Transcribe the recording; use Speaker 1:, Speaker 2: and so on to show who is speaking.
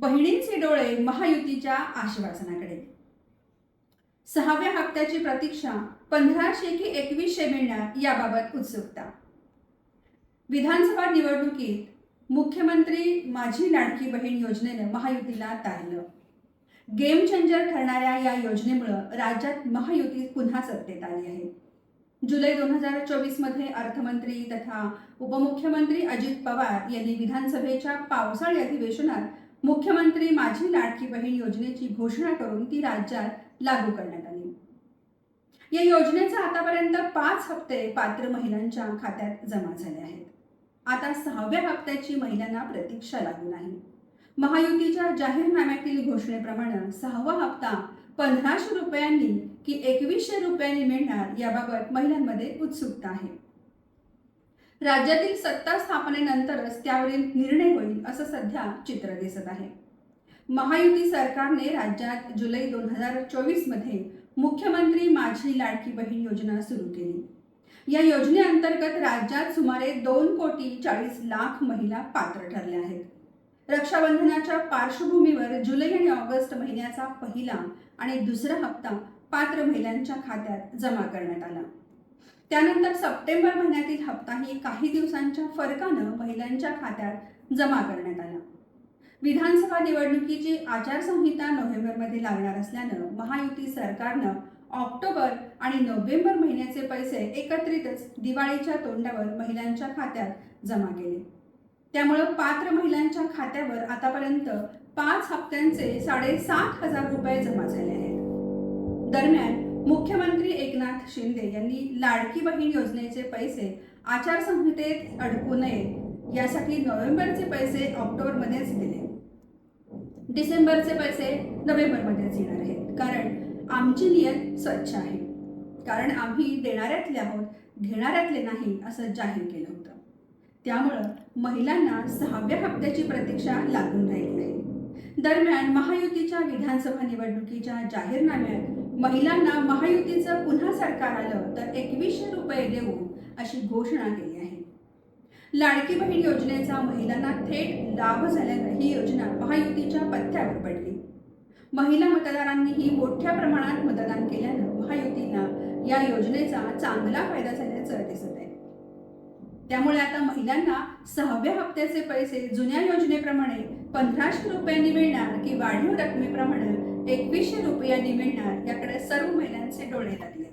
Speaker 1: बहिणींचे डोळे महायुतीच्या आश्वासनाकडे. सहाव्या हप्त्याची प्रतीक्षा पंधराशे की एकवीसशे मिळणार याबाबत उत्सुकता. विधानसभा निवडणुकीत मुख्यमंत्री माझी लाडकी बहीण योजनेनं महायुतीला तारलं. गेम चेंजर ठरणाऱ्या या योजनेमुळं राज्यात महायुती पुन्हा सत्तेत आली आहे. जुलै दोन हजार चोवीसमध्ये अर्थमंत्री तथा उपमुख्यमंत्री अजित पवार यांनी विधानसभेच्या पावसाळी अधिवेशनात मुख्यमंत्री माझी लाडकी बहीण योजनेची घोषणा करून ती राज्यात लागू करण्यात आली. या योजनेचा आतापर्यंत पाच हप्ते पात्र महिलांच्या खात्यात जमा झाले आहेत. आता सहाव्या हप्त्याची महिलांना प्रतीक्षा लागू नाही. महायुतीच्या जाहीरनाम्यातील घोषणेप्रमाणे सहावा हप्ता पंधराशे रुपयांनी की एकवीसशे रुपयांनी मिळणार याबाबत महिलांमध्ये उत्सुकता आहे. राज्यातील सत्ता स्थापनेनंतरच त्यावरील निर्णय होईल असं सध्या चित्र दिसत आहे. महायुती सरकारने राज्यात जुलै दोन हजार चोवीसमध्ये मुख्यमंत्री माझी लाडकी बहीण योजना सुरू केली. या योजनेअंतर्गत राज्यात सुमारे दोन कोटी चाळीस लाख महिला पात्र ठरल्या आहेत. रक्षाबंधनाच्या पार्श्वभूमीवर जुलै आणि ऑगस्ट महिन्याचा पहिला आणि दुसरा हप्ता पात्र महिलांच्या खात्यात जमा करण्यात आला. त्यानंतर सप्टेंबर महिन्यातील हप्ताही काही दिवसांच्या फरकानं महिलांच्या खात्यात जमा करण्यात आला. विधानसभा निवडणुकीची आचारसंहिता नोव्हेंबरमध्ये लागणार असल्यानं महायुती सरकारनं ऑक्टोबर आणि नोव्हेंबर महिन्याचे पैसे एकत्रितच दिवाळीच्या तोंडावर महिलांच्या खात्यात जमा केले. त्यामुळं पात्र महिलांच्या खात्यावर आतापर्यंत पाच हप्त्यांचे साडेसात हजार रुपये जमा झाले आहेत. दरम्यान मुख्यमंत्री एकनाथ शिंदे यांनी लाडकी बहीण योजनेचे पैसे आचारसंहितेत अडकू नये यासाठी नोव्हेंबरचे पैसे ऑक्टोबरमध्येच दिले. डिसेंबरचे पैसे नोव्हेंबरमध्येच येणार आहेत. कारण आमची नियत स्वच्छ आहे. कारण आम्ही देणाऱ्यातले आहोत घेणाऱ्यातले नाही असं जाहीर केलं होतं. त्यामुळं महिलांना सहाव्या हप्त्याची प्रतीक्षा लागून राहिली आहे. दरम्यान महायुतीच्या विधानसभा निवडणुकीच्या जाहीरनाम्यात महिलांना महायुतीचं पुन्हा सरकार आलं तर एकवीसशे रुपये देऊ अशी घोषणा केली आहे. लाडकी बहीण योजनेचा महिलांना थेट लाभ झाल्यानं ही योजना महायुतीच्या पथ्यावर पडली. महिला मतदारांनीही मोठ्या प्रमाणात मतदान केल्यानं महायुतीला या योजनेचा चांगला फायदा झाल्याचं दिसत आहे. त्यामुळे आता महिलांना सहाव्या हप्त्याचे पैसे जुन्या योजनेप्रमाणे पंधराशे रुपयांनी मिळणार की वाढीव रकमेप्रमाणे एकवीसशे रुपयांनी मिळणार याकडे सर्व महिलांचे डोळे लागले.